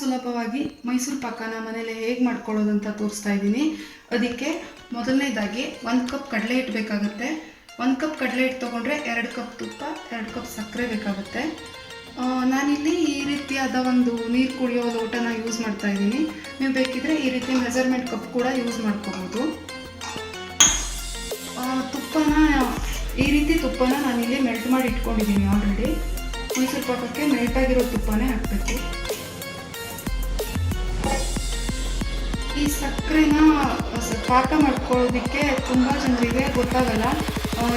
ಸುಲಭವಾಗಿ ಮೈಸೂರು ಪಾಕನ ಮನೇಲಿ ಹೇಗೆ ಮಾಡ್ಕೊಳ್ಳೋದು ಅಂತ ತೋರಿಸ್ತಾ ಇದ್ದೀನಿ. ಅದಕ್ಕೆ ಮೊದಲನೇದಾಗಿ ಒಂದು ಕಪ್ ಕಡಲೆ ಹಿಟ್ಟು ಬೇಕಾಗುತ್ತೆ. ಒಂದು ಕಪ್ ಕಡಲೆ ಹಿಟ್ಟು ತೊಗೊಂಡ್ರೆ ಎರಡು ಕಪ್ ತುಪ್ಪ, ಎರಡು ಕಪ್ ಸಕ್ಕರೆ ಬೇಕಾಗುತ್ತೆ. ನಾನಿಲ್ಲಿ ಈ ರೀತಿಯಾದ ಒಂದು ನೀರು ಕುಡಿಯೋ ಲೋಟನ ಯೂಸ್ ಮಾಡ್ತಾ ಇದ್ದೀನಿ. ನೀವು ಬೇಕಿದ್ರೆ ಈ ರೀತಿ ಮೆಜರ್ಮೆಂಟ್ ಕಪ್ ಕೂಡ ಯೂಸ್ ಮಾಡ್ಕೋಬೋದು. ತುಪ್ಪನ, ಈ ರೀತಿ ತುಪ್ಪನ ನಾನಿಲ್ಲಿ ಮೆಲ್ಟ್ ಮಾಡಿ ಇಟ್ಕೊಂಡಿದ್ದೀನಿ ಆಲ್ರೆಡಿ ಮೈಸೂರು ಪಾಕಕ್ಕೆ ಮೆಲ್ಟ್ ಆಗಿರೋ ತುಪ್ಪನೇ ಹಾಕಬೇಕು. ಈ ಸಕ್ಕರೆನ ಪಾಕ ಮಾಡ್ಕೊಳ್ಳೋದಕ್ಕೆ ತುಂಬ ಜನರಿಗೆ ಗೊತ್ತಾಗಲ್ಲ.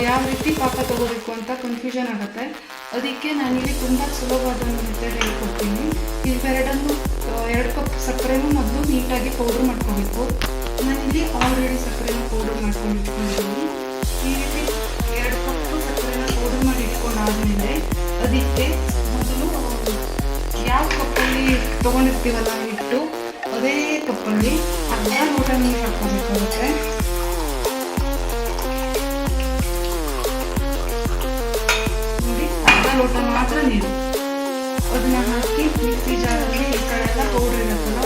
ಯಾವ ರೀತಿ ಪಾಕ ತಗೋಬೇಕು ಅಂತ ಕನ್ಫ್ಯೂಷನ್ ಆಗುತ್ತೆ. ಅದಕ್ಕೆ ನಾನಿಲ್ಲಿ ತುಂಬ ಸುಲಭವಾದ ಮೆಥಡ್ ಹೇಳ್ಕೊಡ್ತೀನಿ ಇವೆರಡನ್ನು ಎರಡು ಕಪ್ ಸಕ್ಕರೆನೂ ಮೊದಲು ನೀಟಾಗಿ ಪೌಡ್ರ್ ಮಾಡ್ಕೋಬೇಕು. ನಾನಿಲ್ಲಿ ಆಲ್ರೆಡಿ ಸಕ್ಕರೆನ ಪೌಡ್ರ್ ಮಾಡ್ಕೊಂಡು ಇಟ್ಕೊಂಡಿದ್ದೀನಿ ಈ ರೀತಿ ಎರಡು ಕಪ್ ಸಕ್ಕರೆನ ಪೌಡ್ರ್ ಮಾಡಿ ಇಟ್ಕೊಂಡಾದ್ಮೇಲೆ ಅದಕ್ಕೆ ಮೊದಲು ಯಾವ ಕಪ್ಪಲ್ಲಿ ತೊಗೊಂಡಿರ್ತೀವಲ್ಲ ಹಿಟ್ಟು ಅದೇ ಕಪ್ಪಲ್ಲಿ ಅರ್ಧ ಲೋಟ ನೀರು ಹಾಕೋಬೇಕಾಗುತ್ತೆ ನೋಡಿ ಅರ್ಧ ಲೋಟ ಮಾತ್ರ ನೀರು ಅದನ್ನ ಹಾಕಿ ಮಿಕ್ಸಿ ಜಾರಲ್ಲಿ ಈ ಕಡೆ ಎಲ್ಲ ಪೌಡ್ರ್ ಇರುತ್ತಲ್ಲ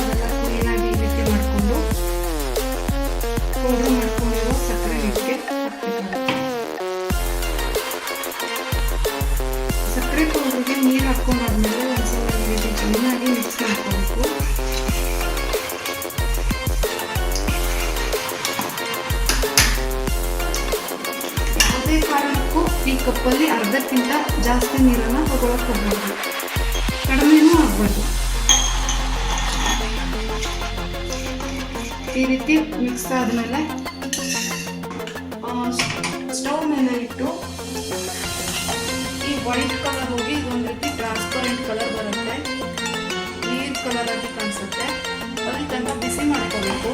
ಕಪ್ಪಲ್ಲಿ ಅರ್ಧಕ್ಕಿಂತ ಜಾಸ್ತಿ ನೀರನ್ನು ತಗೊಳಕ್ಕೆ ಹೋಗ್ಬಾರ್ದು ಕಡಿಮೆನೂ ಆಗ್ಬಾರ್ದು. ಈ ರೀತಿ ಮಿಕ್ಸ್ ಆದಮೇಲೆ ಸ್ಟವ್ ಮೇಲೆ ಇಟ್ಟು ಈ ವೈಟ್ ಕಲರ್ ಹೋಗಿ ಇದೊಂದು ರೀತಿ ಟ್ರಾನ್ಸ್ಪರೆಂಟ್ ಕಲರ್ ಬರುತ್ತೆ. ನೀರ್ ಕಲರ್ ಆಗಿ ಕಾಣಿಸುತ್ತೆ. ಅಲ್ಲಿ ಬಿಸಿ ಮಾಡ್ಕೋಬೇಕು.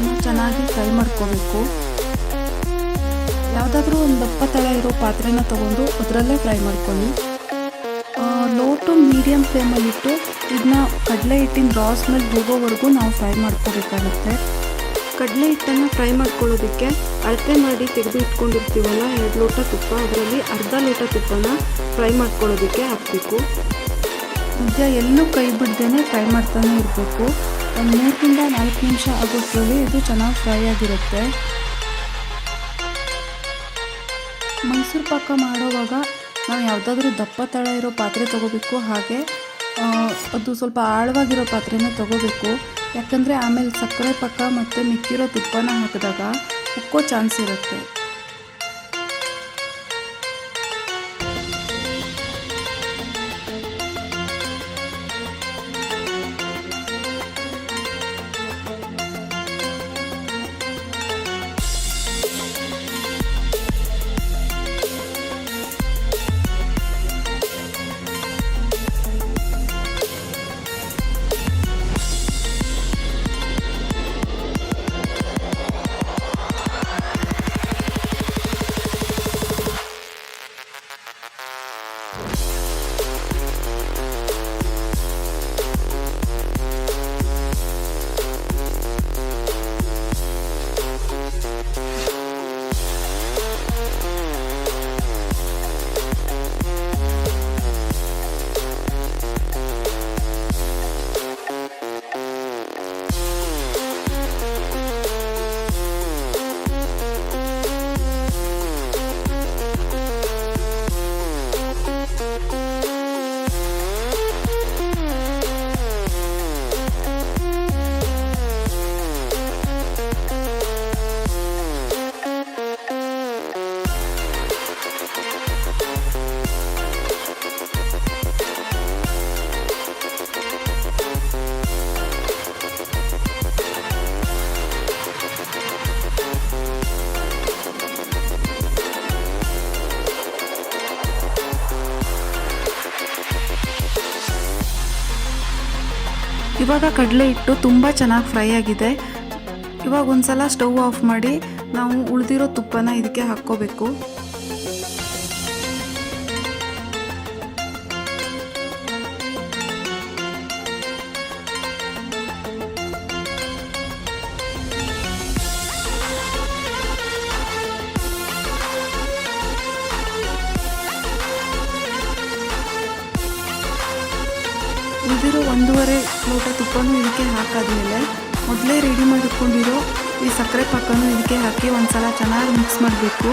ಹಿಟ್ಟನ್ನು ಚೆನ್ನಾಗಿ ಫ್ರೈ ಮಾಡ್ಕೋಬೇಕು. ಯಾವುದಾದ್ರೂ ಒಂದು ದಪ್ಪ ತಳ ಇರೋ ಪಾತ್ರೆನ ತಗೊಂಡು ಅದರಲ್ಲೇ ಫ್ರೈ ಮಾಡ್ಕೊಳ್ಳಿ. ಲೋ ಟು ಮೀಡಿಯಮ್ ಫ್ಲೇಮಲ್ಲಿಟ್ಟು ಇದನ್ನ ಕಡಲೆ ಹಿಟ್ಟಿನ ರಾ ಮೇಲೆ ಹೋಗೋವರೆಗೂ ನಾವು ಫ್ರೈ ಮಾಡ್ಕೋಬೇಕಾಗುತ್ತೆ. ಕಡಲೆ ಹಿಟ್ಟನ್ನು ಫ್ರೈ ಮಾಡ್ಕೊಳ್ಳೋದಕ್ಕೆ ಅಳತೆ ಮಾಡಿ ತೆಗೆದು ಇಟ್ಕೊಂಡಿರ್ತೀವಲ್ಲ, ಎರಡು ಲೋಟ ತುಪ್ಪ, ಅದರಲ್ಲಿ ಅರ್ಧ ಲೋಟ ತುಪ್ಪನ ಫ್ರೈ ಮಾಡ್ಕೊಳ್ಳೋದಕ್ಕೆ ಹಾಕಬೇಕು. ಮಧ್ಯ ಎಲ್ಲೂ ಕೈ ಬಿಡ್ದೇ ಫ್ರೈ ಮಾಡ್ತಾನೆ ಇರಬೇಕು. ಒಂದು ಮೂರರಿಂದ ನಾಲ್ಕು ನಿಮಿಷ ಆಗೋಷ್ಟರಲ್ಲಿ ಇದು ಚೆನ್ನಾಗಿ ಫ್ರೈ ಆಗಿರುತ್ತೆ. ಮೈಸೂರು ಪಾಕ ಮಾಡುವಾಗ ನಾವು ಯಾವುದಾದ್ರೂ ದಪ್ಪ ತಳ ಇರೋ ಪಾತ್ರೆ ತೊಗೋಬೇಕು. ಹಾಗೆ ಅದು ಸ್ವಲ್ಪ ಆಳವಾಗಿರೋ ಪಾತ್ರೆನ ತೊಗೋಬೇಕು. ಯಾಕಂದರೆ ಆಮೇಲೆ ಸಕ್ಕರೆ ಪಾಕ ಮತ್ತು ಮಿಕ್ಕಿರೋ ತುಪ್ಪನ ಹಾಕಿದಾಗ ಉಕ್ಕೋ ಚಾನ್ಸ್ ಇರುತ್ತೆ. ಇವಾಗ ಕಡಲೆ ಹಿಟ್ಟು ತುಂಬ ಚೆನ್ನಾಗಿ ಫ್ರೈ ಆಗಿದೆ. ಇವಾಗ ಒಂದು ಸಲ ಸ್ಟವ್ ಆಫ್ ಮಾಡಿ ನಾವು ಉಳಿದಿರೋ ತುಪ್ಪನ ಇದಕ್ಕೆ ಹಾಕ್ಕೋಬೇಕು. ಒಂದೂವರೆ ಲೋಟ ತುಪ್ಪನೂ ಇದಕ್ಕೆ ಹಾಕಾದ್ಮೇಲೆ ಮೊದಲೇ ರೆಡಿ ಮಾಡಿ ಇಟ್ಕೊಂಡಿರೋ ಈ ಸಕ್ಕರೆ ಪಾಕನೂ ಇದಕ್ಕೆ ಹಾಕಿ ಒಂದ್ಸಲ ಚೆನ್ನಾಗಿ ಮಿಕ್ಸ್ ಮಾಡಬೇಕು.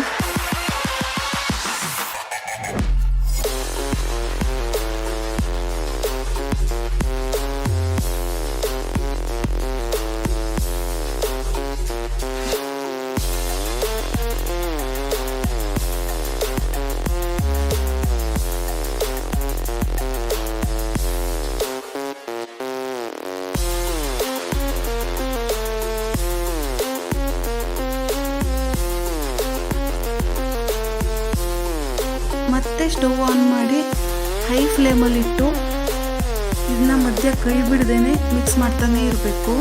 ಸ್ಟವ್ ಆನ್ ಮಾಡಿ ಹೈ ಫ್ಲೇಮಲ್ಲಿಟ್ಟು ಇದನ್ನ ಮಧ್ಯ ಕೈ ಬಿಡದೇನೆ ಮಿಕ್ಸ್ ಮಾಡ್ತಾನೆ ಇರಬೇಕು.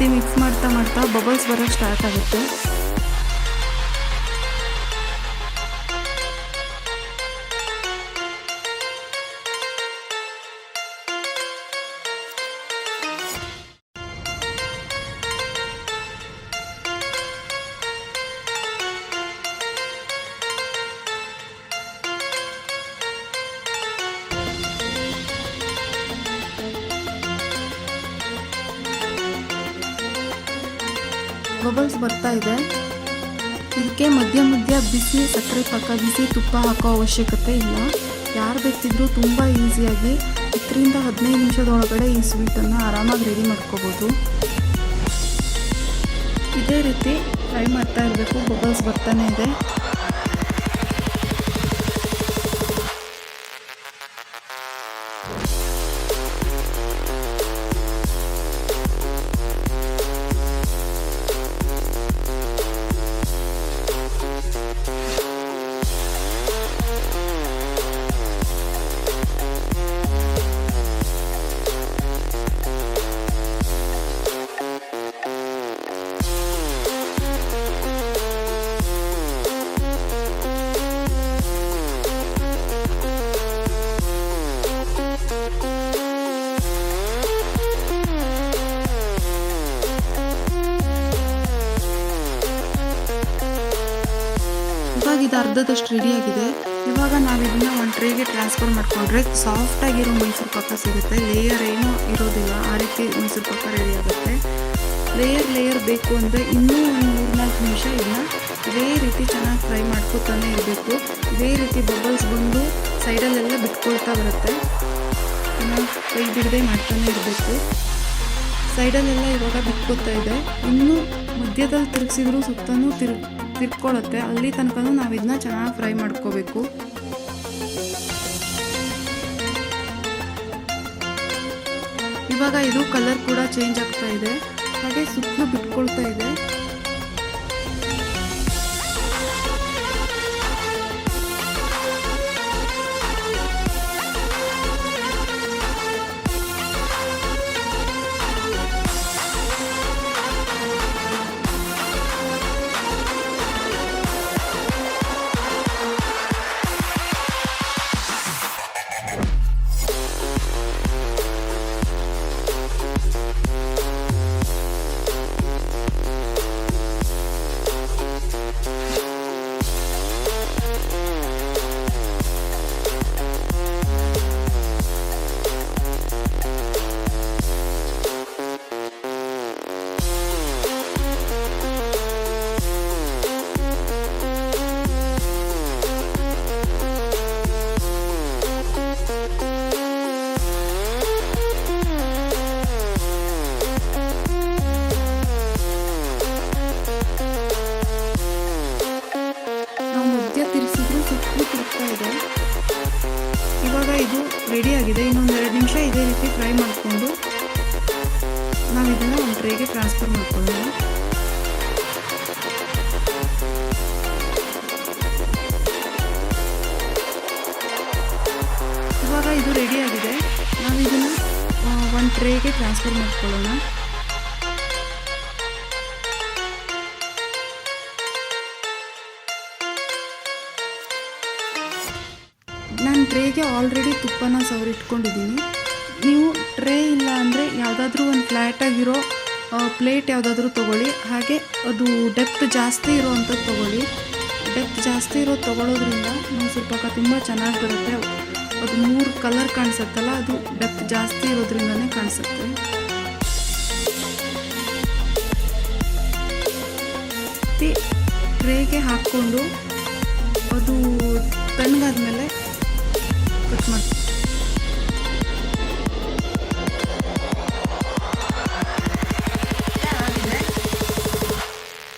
ರೀತಿ ಮಿಕ್ಸ್ ಮಾಡ್ತಾ ಮಾಡ್ತಾ ಬಬಲ್ಸ್ ಬರೋಕ್ಕೆ ಸ್ಟಾರ್ಟ್ ಆಗುತ್ತೆ. ಬಬಲ್ಸ್ ಬರ್ತಾ ಇದೆ. ಇದಕ್ಕೆ ಮಧ್ಯ ಮಧ್ಯ ಬಿಸಿ, ಸಕ್ಕರೆ ಪಾಕ, ಬಿಸಿ ತುಪ್ಪ ಹಾಕೋ ಅವಶ್ಯಕತೆ ಇಲ್ಲ. ಯಾರು ಬೇಕಿದ್ರೂ ತುಂಬ ಈಸಿಯಾಗಿ ಹತ್ತರಿಂದ ಹದಿನೈದು ನಿಮಿಷದೊಳಗಡೆ ಈ ಸ್ವೀಟನ್ನು ಆರಾಮಾಗಿ ರೆಡಿ ಮಾಡ್ಕೋಬೋದು. ಇದೇ ರೀತಿ ಫ್ರೈ ಮಾಡ್ತಾ ಇರಬೇಕು. ಬಬಲ್ಸ್ ಬರ್ತಾನೆ ಇದೆ. ಇದು ಅರ್ಧದಷ್ಟು ರೆಡಿಯಾಗಿದೆ ಇವಾಗ ನಾವು ಇದನ್ನ ಒಂದು ಟ್ರೇಗೆ ಟ್ರಾನ್ಸ್ಫರ್ ಮಾಡಿಕೊಂಡ್ರೆ ಸಾಫ್ಟಾಗಿರೋ ಮೈಸೂರು ಪಾಕ ಸಿಗುತ್ತೆ. ಲೇಯರ್ ಏನೂ ಇರೋದಿಲ್ಲ. ಆ ರೀತಿ ಮೈಸೂರು ಪಾಕ ರೆಡಿ ಆಗುತ್ತೆ. ಲೇಯರ್ ಲೇಯರ್ ಬೇಕು ಅಂದರೆ ಇನ್ನೂ ಒಂದು ಮೂರ್ನಾಲ್ಕು ನಿಮಿಷ ಇದನ್ನ ಇದೇ ರೀತಿ ಚೆನ್ನಾಗಿ ಫ್ರೈ ಮಾಡ್ಕೊತಾನೆ ಇರಬೇಕು. ಇದೇ ರೀತಿ ಬಬಲ್ಸ್ ಬಂದು ಸೈಡಲ್ಲೆಲ್ಲ ಬಿಟ್ಕೊಳ್ತಾ ಬರುತ್ತೆ. ಕೈ ಬಿಡದೆ ಮಾಡ್ತಾನೆ ಇರಬೇಕು. ಸೈಡಲ್ಲೆಲ್ಲ ಇವಾಗ ಬಿಟ್ಕೋತಾ ಇದೆ. ಇನ್ನೂ ಮಧ್ಯದಲ್ಲಿ ತಿರುಗಿಸಿದ್ರು ಸುತ್ತನೂ ತಿರು ತಿರ್ಕೊಳ್ಳುತ್ತೆ ಅಲ್ಲಿ ತನಕನೂ ನಾವು ಇದನ್ನ ಚೆನ್ನಾಗಿ ಫ್ರೈ ಮಾಡ್ಕೋಬೇಕು. ಇವಾಗ ಇದು ಕಲರ್ ಕೂಡ ಚೇಂಜ್ ಆಗ್ತಾ ಇದೆ. ಹಾಗೆ ಸುತ್ತಲೂ ಬಿಟ್ಕೊಳ್ತಾ ಇದೆ. ರೆಡಿಯಾಗಿದೆ ಇನ್ನೊಂದೆರಡು ನಿಮಿಷ ಇದೇ ರೀತಿ ಫ್ರೈ ಮಾಡಿಕೊಂಡು ನಾವು ಇದನ್ನು ಒಂದು ಟ್ರೇಗೆ ಟ್ರಾನ್ಸ್ಫರ್ ಮಾಡ್ಕೊಳ್ಳೋಣ. ಇವಾಗ ಇದು ರೆಡಿ ಆಗಿದೆ. ನಾವು ಇದನ್ನು ಒಂದು ಟ್ರೇಗೆ ಟ್ರಾನ್ಸ್ಫರ್ ಮಾಡ್ಕೊಳ್ಳೋಣ. ನಾನು ಟ್ರೇಗೆ ಆಲ್ರೆಡಿ ತುಪ್ಪನ ಸವರಿಟ್ಕೊಂಡಿದ್ದೀನಿ ನೀವು ಟ್ರೇ ಇಲ್ಲ ಅಂದರೆ ಯಾವುದಾದ್ರೂ ಒಂದು ಫ್ಲ್ಯಾಟಾಗಿರೋ ಪ್ಲೇಟ್ ಯಾವುದಾದ್ರೂ ತೊಗೊಳ್ಳಿ. ಹಾಗೆ ಅದು ಡೆಪ್ತ್ ಜಾಸ್ತಿ ಇರೋವಂಥದ್ದು ತೊಗೊಳ್ಳಿ. ಡೆಪ್ತ್ ಜಾಸ್ತಿ ಇರೋದು ತೊಗೊಳೋದ್ರಿಂದ ಮೈಸೂರು ಪಾಕ ತುಂಬ ಚೆನ್ನಾಗಿ ಬರುತ್ತೆ. ಅದು ಮೂರು ಕಲರ್ ಕಾಣಿಸುತ್ತಲ್ಲ, ಅದು ಡೆಪ್ತ್ ಜಾಸ್ತಿ ಇರೋದ್ರಿಂದನೇ ಕಾಣಿಸುತ್ತೆ. ಟ್ರೇಗೆ ಹಾಕ್ಕೊಂಡು ಅದು ತಣ್ಣಗಾದ್ಮೇಲೆ ಕಟ್ ಮಾಡಿ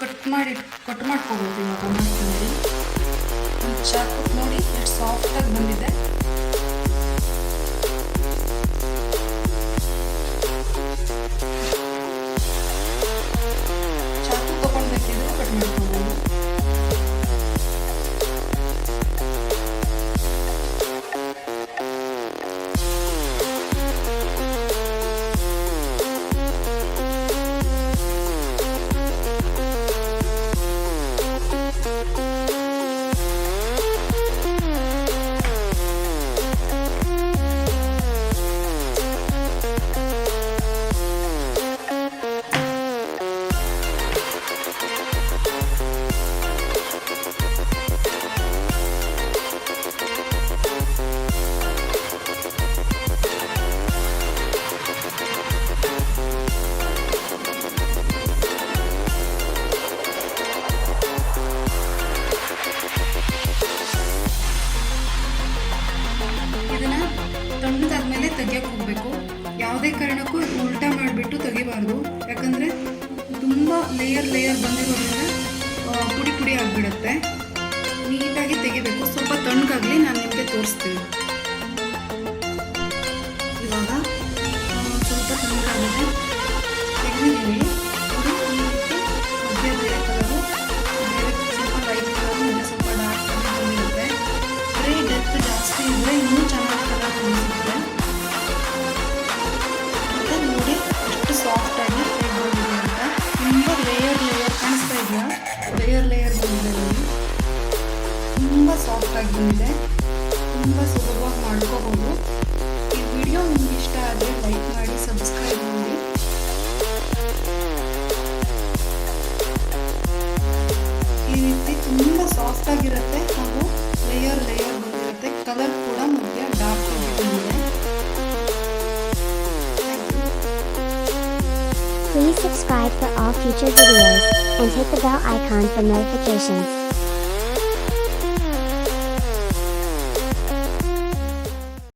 ಕಟ್ ಮಾಡಿ ಕಟ್ ಮಾಡ್ಕೋಬೋದು ಯಾವುದೇ ಕಾರಣಕ್ಕೂ ಉಲ್ಟಾ ಮಾಡಿಬಿಟ್ಟು ತೆಗಿಬಾರ್ದು. ಯಾಕಂದರೆ ತುಂಬ ಲೇಯರ್ ಲೇಯರ್ ಬಂದಿರೋದ್ರಿಂದ ಪುಡಿ ಪುಡಿ ಆಗಿಬಿಡುತ್ತೆ. ನೀಟಾಗಿ ತೆಗಿಬೇಕು. ಸ್ವಲ್ಪ ತಣ್ಣಗಾಗಲಿ ನಾನು ನಿಮಗೆ ತೋರಿಸ್ತೀನಿ. And hit the bell icon for notifications.